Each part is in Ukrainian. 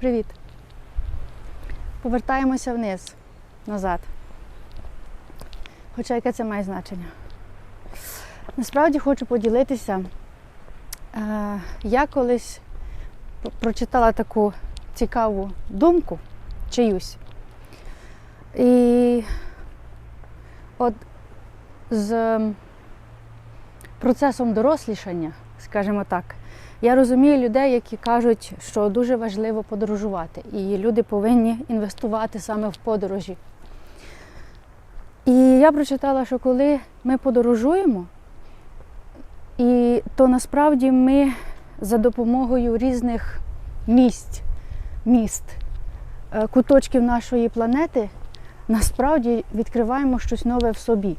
Привіт. Повертаємося вниз, назад. Хоча яке це має значення? Насправді хочу поділитися. Е, Я колись прочитала таку цікаву думку чиюсь. І от з процесом дорослішання, скажімо так, я розумію людей, які кажуть, що дуже важливо подорожувати, і люди повинні інвестувати саме в подорожі. І я прочитала, що коли ми подорожуємо, і то насправді ми за допомогою різних місць, міст, е, куточків нашої планети насправді відкриваємо щось нове в собі.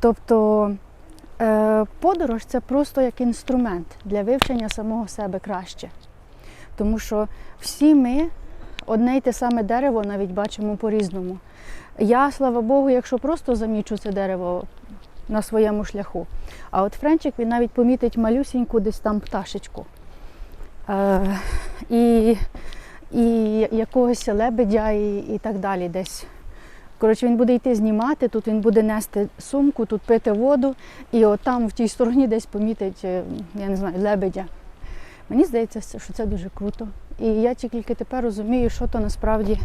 Тобто Подорож це просто як інструмент для вивчення самого себе краще. Тому що всі ми одне й те саме дерево навіть бачимо по-різному. Я, слава Богу, якщо просто замічу це дерево на своєму шляху. А от Френчик він навіть помітить малюсіньку десь там пташечку. Е, і, і якогось лебедя, і, і так далі десь. Коротше, він буде йти знімати, тут він буде нести сумку, тут пити воду, і от там в тій стороні десь помітить, е, я не знаю, лебедя. Мені здається, що це дуже круто. І я тільки тепер розумію, що то насправді,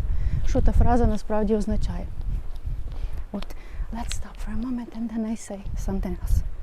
що та фраза насправді означає. От, let's stop for a moment and then I say something else.